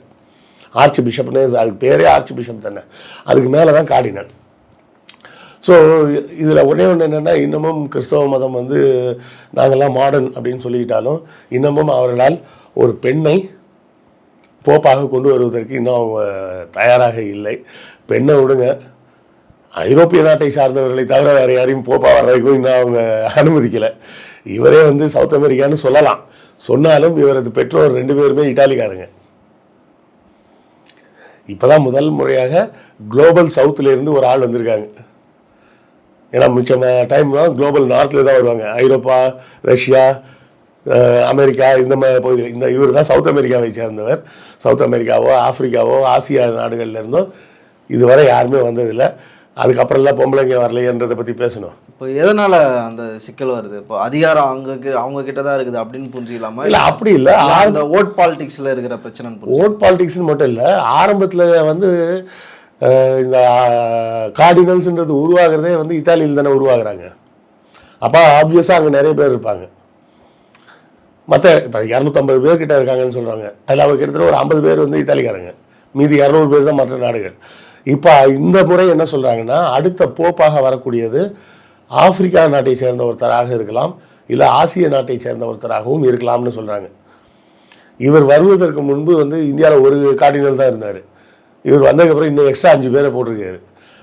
[SPEAKER 2] ஆர்ச் பிஷப்னு அதுக்கு பேரே ஆர்ச் பிஷப் தானே. அதுக்கு மேலே தான் கார்டினல் ஸோ இதில் ஒன்றே ஒன்று என்னென்னா இன்னமும் கிறிஸ்தவ மதம் வந்து நாங்கள்லாம் மாடர்ன் அப்படின்னு சொல்லிக்கிட்டாலும் இன்னமும் அவர்களால் ஒரு பெண்ணை போப்பாக கொண்டு வருவதற்கு இன்னும் அவங்க தயாராக இல்லை. பெண்ணை விடுங்க. ஐரோப்பிய நாட்டை சார்ந்தவர்களை தவிர வேறு யாரையும் போப்பா வர்றதுக்கும் இன்னும் அவங்க அனுமதிக்கலை. இவரே வந்து சவுத் அமெரிக்கான்னு சொல்லலாம். சொன்னாலும் இவரது பெற்றோர் ரெண்டு பேருமே இட்டாலிக்காரங்க. இப்போதான் முதல் முறையாக குளோபல் சவுத்துலேருந்து ஒரு ஆள் வந்திருக்காங்க. ஏன்னா மிச்சம் டைம்லாம் குளோபல் நார்த்தில் தான் வருவாங்க. ஐரோப்பா ரஷ்யா அமெரிக்கா இந்த மாதிரி பகுதி இந்த இவர் தான் சவுத் அமெரிக்காவை சேர்ந்தவர். சவுத் அமெரிக்காவோ ஆப்பிரிக்காவோ ஆசியா நாடுகள்ல இருந்தோ இதுவரை யாருமே வந்ததில்லை. அதுக்கப்புறம்லாம் பொம்பளைங்க வரலையன்றதை பற்றி பேசணும்.
[SPEAKER 1] இப்போ எதனால அந்த சிக்கல் வருது? இப்போ அதிகாரம் அவங்க கி- அவங்க கிட்ட தான் இருக்குது அப்படின்னு புரிஞ்சுக்கலாமா?
[SPEAKER 2] இல்லை அப்படி இல்லை.
[SPEAKER 1] அந்த ஓட் பாலிடிக்ஸ்ல இருக்கிற புரிஞ்சு
[SPEAKER 2] ஓட் பாலிடிக்ஸ்னு மட்டும் இல்லை. ஆரம்பத்தில் வந்து இந்த கார்டினல்ஸ்ன்றது உருவாகிறதே வந்து இத்தாலியில் தானே உருவாகிறாங்க. அப்போ ஆப்வியஸாக அங்கே நிறைய பேர் இருப்பாங்க. மற்ற இப்போ இரநூத்தம்பது பேர் கிட்ட இருக்காங்கன்னு சொல்கிறாங்க அதில் அவங்க கிட்டத்தட்ட ஒரு ஐம்பது பேர் வந்து இத்தாலிக்காரங்க. மீதி இரநூறு பேர் தான் மற்ற நாடுகள். இப்போ இந்த முறை என்ன சொல்கிறாங்கன்னா அடுத்த போப்பாக வரக்கூடியது ஆப்பிரிக்கா நாட்டை சேர்ந்த ஒருத்தராக இருக்கலாம் இல்லை ஆசிய நாட்டை சேர்ந்த ஒருத்தராகவும் இருக்கலாம்னு சொல்கிறாங்க இவர் வருவதற்கு முன்பு வந்து இந்தியாவில் ஒரு கார்டினல் தான் இருந்தார். இவர் வந்ததுக்கப்புறம் இன்னும் எக்ஸ்ட்ரா அஞ்சு பேரை போட்டிருக்காரு.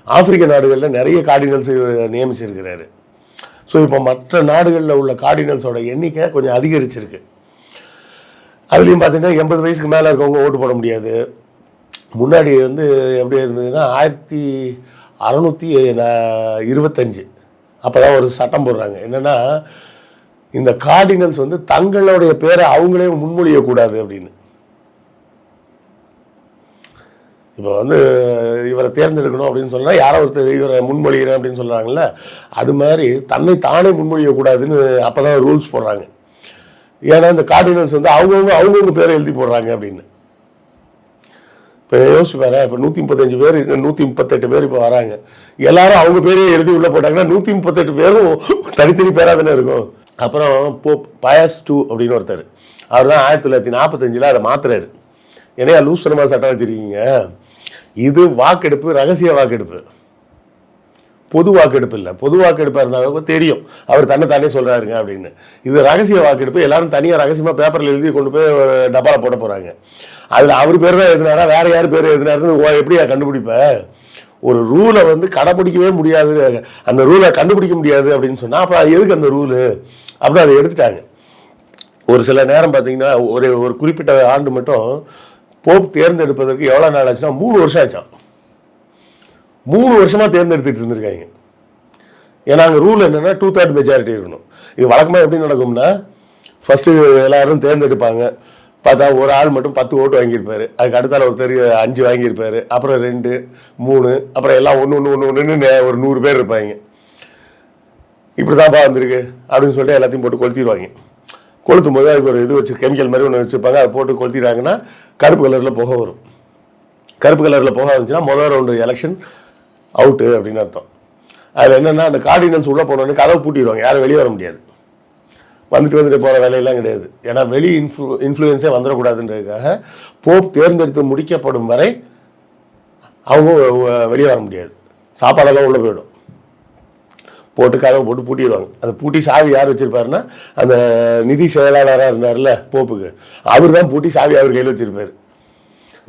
[SPEAKER 2] ஆப்பிரிக்க நாடுகளில் நிறைய கார்டினல்ஸ் இவர் நியமிச்சிருக்கிறாரு. ஸோ இப்போ மற்ற நாடுகளில் உள்ள கார்டினல்ஸோட எண்ணிக்கை கொஞ்சம் அதிகரிச்சிருக்கு. அதுலேயும் பார்த்தீங்கன்னா எண்பது வயசுக்கு மேலே இருக்கவங்க ஓட்டு போட முடியாது. முன்னாடி வந்து எப்படி இருந்ததுன்னா ஆயிரத்தி அறநூற்றி இருபத்தஞ்சு. அப்போ தான் ஒரு சட்டம் போடுறாங்க. என்னென்னா இந்த கார்டினல்ஸ் வந்து தங்களுடைய பேரை அவங்களே முன்மொழியக்கூடாது அப்படின்னு. இப்போ வந்து இவரை தேர்ந்தெடுக்கணும் அப்படின்னு சொன்னால் யாரோ ஒருத்தர் இவரை முன்மொழிகிறேன் அப்படின்னு சொல்கிறாங்கல்ல அது மாதிரி தன்னை தானே முன்மொழியக்கூடாதுன்னு அப்போ தான் ரூல்ஸ் போடுறாங்க. ஏன்னா இந்த கார்டினல்ஸ் வந்து அவங்கவுங்க அவங்கவுங்க பேரை எழுதி போடுறாங்க அப்படின்னு. இப்போ யோசிச்சு பாரு இப்போ நூற்றி முப்பத்தஞ்சு பேர் நூற்றி முப்பத்தெட்டு பேர் இப்போ வராங்க. எல்லாரும் அவங்க பேரே எழுதி உள்ளே போட்டாங்கன்னா நூற்றி முப்பத்தெட்டு பேரும் தனித்தனி பேராக தானே இருக்கும். அப்புறம் போப் பயஸ் டூ அப்படின்னு ஒருத்தர். அவர் தான் ஆயிரத்தி தொள்ளாயிரத்தி நாற்பத்தஞ்சில் அதை மாத்துறாரு. ஏன்னா லூசனமாக சட்டம் வச்சிருக்கீங்க? இது வாக்கெடுப்பு ரகசிய வாக்கெடுப்பு. பொது வாக்கெடுப்பு இல்லை. பொது வாக்கெடுப்பாக இருந்தாலும் தெரியும். அவர் தன்னை தானே சொல்கிறாருங்க அப்படின்னு. இது ரகசிய வாக்கெடுப்பு. எல்லாரும் தனியாக ரகசியமாக பேப்பரில் எழுதி கொண்டு போய் ஒரு டப்பாவில் போட போகிறாங்க அதில் அவர் பேர் தான் எழுதினாரா? வேறு யார் பேர் எழுதினாருன்னு உ- எப்படியா கண்டுபிடிப்ப? ஒரு ரூலை வந்து கடைப்பிடிக்கவே முடியாது. அந்த ரூலை கண்டுபிடிக்க முடியாது அப்படின்னு சொன்னால் அப்புறம் எதுக்கு அந்த ரூலு அப்படின்னு அதை எடுத்துட்டாங்க. ஒரு சில நேரம் பார்த்தீங்கன்னா ஒரு ஒரு குறிப்பிட்ட ஆண்டு மட்டும் போப் தேர்ந்தெடுப்பதற்கு எவ்வளோ நாள் ஆச்சுன்னா மூணு வருஷம் ஆச்சான் மூணு வருஷமா தேர்ந்தெடுத்துட்டு இருந்திருக்காங்க. ஏன்னா அங்கே ரூல் என்னன்னா டூ தேர்ட் மெஜாரிட்டி இருக்கணும். இது வழக்கமாக எப்படி நடக்கும்னா ஃபர்ஸ்ட் எல்லாரும் தேர்ந்தெடுப்பாங்க. பார்த்தா ஒரு ஆள் மட்டும் பத்து ஓட்டு வாங்கியிருப்பாரு. அதுக்கு அடுத்தால ஒருத்தர் அஞ்சு வாங்கியிருப்பாரு. அப்புறம் ரெண்டு மூணு அப்புறம் எல்லாம் ஒன்று ஒன்று ஒன்று ஒன்றுன்னு ஒரு நூறு பேர் இருப்பாங்க. இப்படி தான்ப்பா வந்திருக்கு. அப்படின்னு சொல்லிட்டு எல்லாத்தையும் போட்டு கொளுத்திடுவாங்க. கொளுத்தும் போது அதுக்கு ஒரு இது வச்சு கெமிக்கல் மாதிரி ஒன்று வச்சுருப்பாங்க அதை போட்டு கொளுத்திட்டாங்கன்னா கருப்பு கலரில் புகை வரும். கருப்பு கலரில் புகை வந்துச்சுன்னா முதல் ரவுண்டு எலெக்ஷன் அவுட்டு அப்படின்னு அர்த்தம். அதில் என்னென்னா அந்த கார்டினல்ஸ் உள்ளே போனோடனே கதவை பூட்டிடுவாங்க. யாரும் வெளியே வர முடியாது. வந்துட்டு வந்துட்டு போகிற வேலையெல்லாம் கிடையாது. ஏன்னா வெளி இன்ஃப்ளூ இன்ஃப்ளூயன்ஸே வந்துடக்கூடாதுன்றதுக்காக போப் தேர்ந்தெடுத்து முடிக்கப்படும் வரை அவங்க வெளியே வர முடியாது. சாப்பாடெல்லாம் உள்ளே போயிடும். போட்டு கதவை போட்டு பூட்டிடுவாங்க. அதை பூட்டி சாவி யார் வச்சிருப்பாருன்னா அந்த நிதி செயலாளராக இருந்தார்ல போப்புக்கு. அவர் தான் பூட்டி சாவி அவர் கையில் வச்சிருப்பாரு.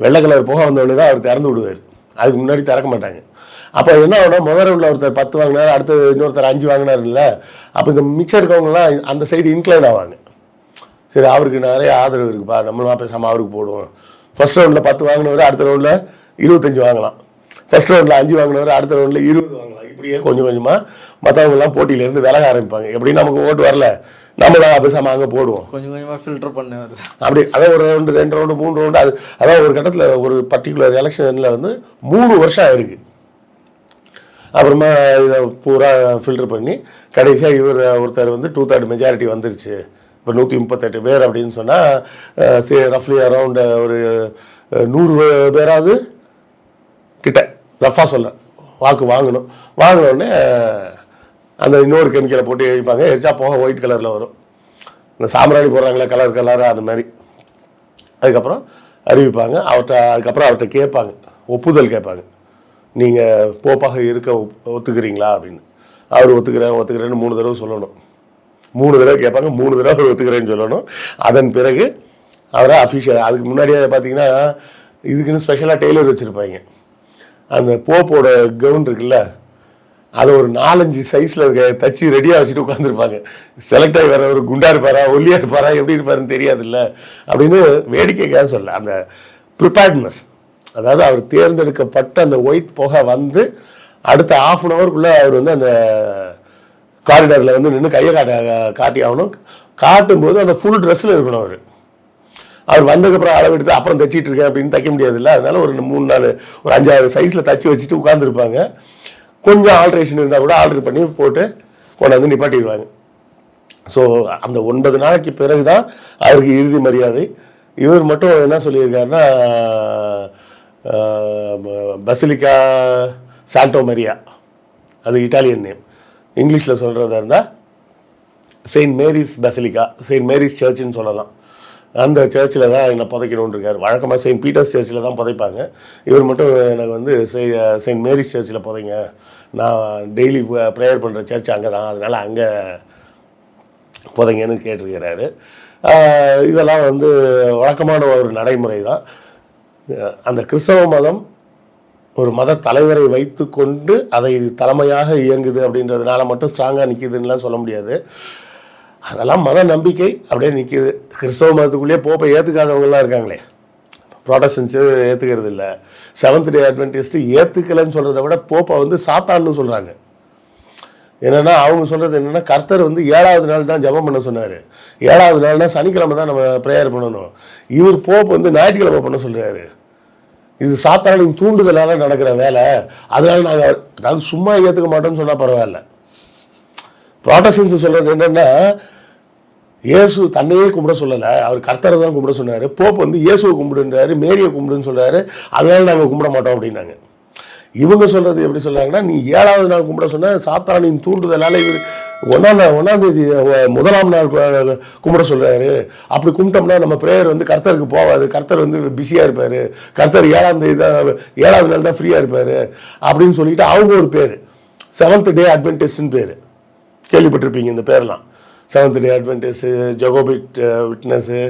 [SPEAKER 2] வெள்ளை கலர் போக வந்தவொடனே தான் அவர் திறந்து விடுவார். அதுக்கு முன்னாடி திறக்க மாட்டாங்க. அப்போ என்ன ஆகணும் முதல் ரவுண்டில் ஒருத்தர் பத்து வாங்கினார் அடுத்து இன்னொருத்தர் அஞ்சு வாங்கினார்ல அப்போ இந்த மிச்சம் இருக்கவங்கலாம் அந்த சைடு இன்க்ளைன் ஆவாங்க. சரி அவருக்கு நிறைய ஆதரவு இருக்குப்பா நம்மளும் பேசாமல் அவருக்கு போடுவோம். ஃபர்ஸ்ட் ரவுண்டில் பத்து வாங்கினவர் அடுத்த ரவுண்டில் இருபத்தஞ்சு வாங்கலாம். ஃபர்ஸ்ட் ரவுண்டில் அஞ்சு வாங்கினவர் அடுத்த ரவுண்டில் இருபது வாங்கலாம். இப்படியே கொஞ்சம் கொஞ்சமாக மற்றவங்கலாம் போட்டியிலேருந்து விலக ஆரம்பிப்பாங்க. எப்படி நமக்கு ஓட்டு வரல. நம்மளாம் பேசாமல் அங்கே போடுவோம்.
[SPEAKER 1] கொஞ்சம் கொஞ்சமா ஃபில்டர் பண்ண
[SPEAKER 2] அப்படி அதான் ஒரு ரவுண்டு ரெண்டு ரவுண்டு மூணு ரவுண்டு அது அதான் ஒரு கட்டத்தில் ஒரு பர்டிகுலர் எலெக்ஷனில் வந்து மூணு வருஷம் ஆயிருக்கு. அப்புறமா இதை பூரா ஃபில்டர் பண்ணி கடைசியாக இவர் ஒருத்தர் வந்து டூ தேர்ட் மெஜாரிட்டி வந்துருச்சு. இப்போ நூற்றி முப்பத்தெட்டு பேர் அப்படின்னு சொன்னால் சே ரஃப்லி அரவுண்ட் ஒரு நூறு பேராவது கிட்ட. ரஃபாக சொல்ல வாக்கு வாங்கணும். வாங்கினோடனே அந்த இன்னொரு கெமிக்கலை போட்டு எரிப்பாங்க எரிச்சா போக ஒயிட் கலரில் வரும். இந்த சாம்பிராணி போடுறாங்களே கலர் கலராக அந்த மாதிரி. அதுக்கப்புறம் அறிவிப்பாங்க. அவர்கிட்ட அதுக்கப்புறம் அவர்கிட்ட கேட்பாங்க. ஒப்புதல் கேட்பாங்க. நீங்கள் போப்பாக இருக்க ஒத்துக்கிறீங்களா? அப்படின்னு. அவர் ஒத்துக்கிறேன் ஒத்துக்கிறேன்னு மூணு தடவை சொல்லணும். மூணு தடவை கேட்பாங்க. மூணு தடவை அவர் ஒத்துக்கிறேன்னு சொல்லணும். அதன் பிறகு அவரை அஃபிஷியல் அதுக்கு முன்னாடியே பார்த்தீங்கன்னா இதுக்குன்னு ஸ்பெஷலாக டெய்லர் வச்சுருப்பாங்க. அந்த போப்போட கவுன் இருக்குல்ல அதை ஒரு நாலஞ்சு சைஸில் இருக்க தச்சு ரெடியாக வச்சுட்டு உட்காந்துருப்பாங்க செலக்ட் ஆகி வர ஒரு குண்டா இருப்பாரா ஒல்லியா இருப்பாரா எப்படி இருப்பாருன்னு தெரியாதுல்ல. அப்படின்னு வேடிக்கைக்காக சொல்ல அந்த ப்ரிப்பேர்ட்னஸ் அதாவது அவர் தேர்ந்தெடுக்கப்பட்ட அந்த ஒயிட் புகை வந்து அடுத்த ஆஃப் அன் ஹவருக்குள்ளே அவர் வந்து அந்த காரிடாரில் வந்து நின்று கையை காட்ட காட்டி ஆகணும் காட்டும்போது அந்த ஃபுல் ட்ரெஸ்ஸில் இருக்கணும் அவர். அவர் வந்ததுக்கப்புறம் அளவு எடுத்து அப்புறம் தைச்சிட்டு இருக்கேன் அப்படின்னு தைக்க முடியாதுல்ல. அதனால ஒரு மூணு நாலு ஒரு அஞ்சாறு சைஸில் தச்சு வச்சுட்டு உட்காந்துருப்பாங்க கொஞ்சம் ஆல்ட்ரேஷன் இருந்தால் கூட ஆல்ட்ரு பண்ணி போட்டு கொண்டாந்து நிப்பாட்டிடுவாங்க. ஸோ அந்த ஒன்பது நாளைக்கு பிறகு தான் அவருக்கு இறுதி மரியாதை. இவர் மட்டும் என்ன சொல்லியிருக்காருன்னா பசிலிக்கா சாண்டோ மரியா அது இட்டாலியன் நேம் இங்கிலீஷில் சொல்கிறதா இருந்தால் Saint Mary's Basilica Saint Mary's சர்ச்சுன்னு சொல்லலாம். அந்த சர்ச்சில் தான் என்னை புதைக்கணும்னு இருக்கார். வழக்கமாக செயின்ட் பீட்டர்ஸ் சர்ச்சில் தான் புதைப்பாங்க. இவர் மட்டும் எனக்கு வந்து செய்- செயின்ட் மேரிஸ் சர்ச்சில் புதைங்க. நான் டெய்லி ப்ரேயர் பண்ணுற சர்ச் அங்கே தான். அதனால் அங்கே புதைங்கன்னு கேட்டிருக்கிறாரு. இதெல்லாம் வந்து வழக்கமான ஒரு நடைமுறை தான். அந்த கிறிஸ்தவ மதம் ஒரு மத தலைவரை வைத்து கொண்டு அதை தலைமையாக இயங்குது அப்படின்றதுனால மட்டும் ஸ்ட்ராங்காக நிற்கிதுன்னுலாம் சொல்ல முடியாது. அதெல்லாம் மத நம்பிக்கை. அப்படியே நிற்கிது கிறிஸ்தவ மதத்துக்குள்ளேயே போப்பை ஏற்றுக்காதவங்களாம் இருக்காங்களே. ப்ராடஸ்டன்ஸு ஏற்றுக்கிறது இல்லை. செவன்த் டே அட்வென்டிஸ்ட்டு ஏற்றுக்கலைன்னு சொல்கிறத விட போப்பை வந்து சாத்தான்னு சொல்கிறாங்க என்னன்னா அவங்க சொல்கிறது என்னென்னா கர்த்தர் வந்து ஏழாவது நாள் தான் ஜெபம் பண்ண சொன்னார். ஏழாவது நாள்னா சனிக்கிழமை தான் நம்ம ப்ரேயர் பண்ணணும். இவர் போப் வந்து ஞாயிற்றுக்கிழமை பண்ண சொல்கிறாரு இது சாத்தானின் தூண்டுதலால் நடக்கிற வேலை. அதனால் நாங்கள் அதாவது சும்மா ஏற்றுக்க மாட்டோம்னு சொன்னால் பரவாயில்ல. ப்ராட்டஸ்டன்ஸ் சொல்கிறது என்னென்னா இயேசு தன்னையே கும்பிட சொல்லலை. அவர் கர்த்தரை தான் கும்பிட சொன்னார். போப் வந்து இயேசுவை கும்பிடுன்றாரு மேரியை கும்பிடுன்னு சொல்கிறாரு அதனால நாங்கள் கும்பிட மாட்டோம் அப்படின்னாங்க. இவங்க சொல்கிறது எப்படி சொல்கிறாங்கன்னா நீ ஏழாவது நாள் கும்பிட சொன்ன சாத்தானின் தூண்டுதலால் இவர் ஒன்றாம் நாள் ஒன்றாம் தேதி முதலாம் நாள் கும்பிட சொல்கிறாரு அப்படி கும்பிட்டோம்னா நம்ம ப்ரேயர் வந்து கர்த்தருக்கு போகாது. கர்த்தர் வந்து பிஸியாக இருப்பார். கர்த்தர் ஏழாம் தேதி தான் ஏழாவது நாள் தான் ஃப்ரீயாக இருப்பார். அப்படின்னு சொல்லிட்டு அவங்க ஒரு பேர். செவன்த் டே அட்வென்டிஸ்ட்னு பேர். கேள்விப்பட்டிருப்பீங்க இந்த பேரெலாம் செவன்த் டே அட்வென்டேஸு ஜெகோபிட் விட்னஸ்ஸு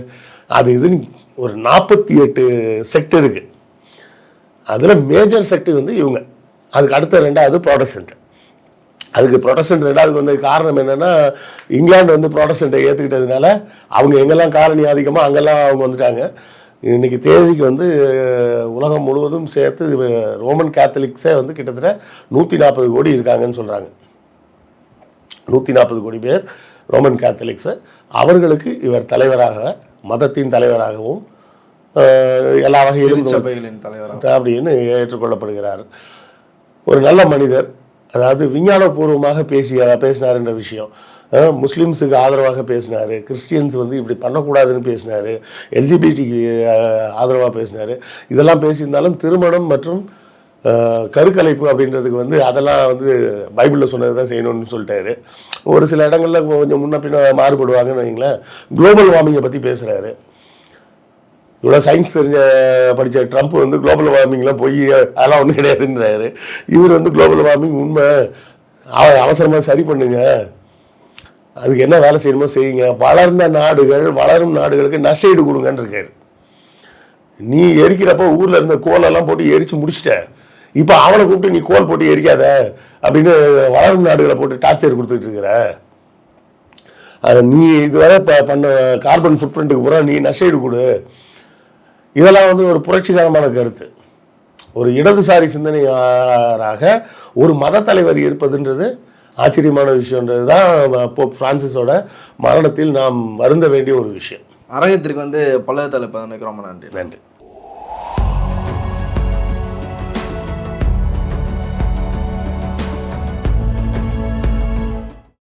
[SPEAKER 2] அது இதுன்னு ஒரு நாற்பத்தி எட்டு செக்ட் இருக்குது அதில் மேஜர் செக்ட் வந்து இவங்க. அதுக்கு அடுத்த ரெண்டாவது ப்ராடஸ்டன்ட் அதுக்கு ப்ரொடஸ்டன்ட் ரெண்டாவது வந்து காரணம் என்னென்னா இங்கிலாந்து வந்து ப்ராடஸ்டண்ட்டை ஏற்றுக்கிட்டதுனால அவங்க எங்கெல்லாம் காலனி அதிகமாக அங்கெல்லாம் அவங்க வந்துட்டாங்க. இன்னைக்கு தேதிக்கு வந்து உலகம் முழுவதும் சேர்த்து ரோமன் கேத்தலிக்ஸே வந்து கிட்டத்தட்ட நூற்றி நாற்பது கோடி இருக்காங்கன்னு சொல்கிறாங்க நூற்றி நாற்பது கோடி பேர் ரோமன் கேத்தலிக்ஸு அவர்களுக்கு இவர் தலைவராக மதத்தின் தலைவராகவும் எல்லா வகையிலும்
[SPEAKER 1] தலைவர்
[SPEAKER 2] அப்படின்னு ஏற்றுக்கொள்ளப்படுகிறார். ஒரு நல்ல மனிதர் அதாவது விஞ்ஞானபூர்வமாக பேசிய பேசினார் என்ற விஷயம். முஸ்லிம்ஸுக்கு ஆதரவாக பேசினார் கிறிஸ்டியன்ஸ் வந்து இப்படி பண்ணக்கூடாதுன்னு பேசினார் எல்ஜிபிடிக்கு ஆதரவாக பேசினார். இதெல்லாம் பேசியிருந்தாலும் திருமணம் மற்றும் கருக்கலைப்பு அப்படின்றதுக்கு வந்து அதெல்லாம் வந்து பைபிளில் சொன்னது தான் செய்யணும்னு சொல்லிட்டாரு. ஒரு சில இடங்களில் கொஞ்சம் முன்ன பின்ன மாறுபடுவாங்கன்னு வைங்களேன். குளோபல் வார்மிங்கை பற்றி பேசுகிறாரு இவ்வளோ சயின்ஸ் தெரிஞ்ச படித்த ட்ரம்ப் வந்து குளோபல் வார்மிங்லாம் போய் அதெல்லாம் ஒன்றும் கிடையாதுன்றாரு. இவர் வந்து குளோபல் வார்மிங் உண்மை. அவ- சரி பண்ணுங்க. அதுக்கு என்ன வேலை செய்யணுமோ செய்யுங்க. வளர்ந்த நாடுகள் வளரும் நாடுகளுக்கு நஷ்டஈடு கொடுங்கன்னு இருக்காரு. நீ எரிக்கிறப்போ ஊரில் இருந்த கோலெல்லாம் போட்டு எரித்து முடிச்சிட்ட. இப்போ அவனை கூப்பிட்டு நீ கோல் போட்டு எரிக்காத அப்படின்னு வளரும் நாடுகளை போட்டு டார்ச்சர் கொடுத்துட்டு இருக்கிற. அது நீ இதுவரை ப- பண்ண கார்பன் ஃபுட் பிரிண்ட்டுக்கு பூரா நீ நஷ்டஈடு கொடு. இதெல்லாம் வந்து ஒரு புரட்சிகரமான கருத்து. ஒரு இடதுசாரி சிந்தனையாராக ஒரு மத தலைவர் இருப்பதுன்றது ஆச்சரியமான விஷயன்றது தான் போப் பிரான்சிஸோட மரணத்தில் நாம் வருந்த வேண்டிய ஒரு விஷயம்.
[SPEAKER 1] அரங்கத்திற்கு வந்து பல்லவ தலைப்பு நினைக்கிறோம் ரொம்ப நன்றி.
[SPEAKER 2] நன்றி.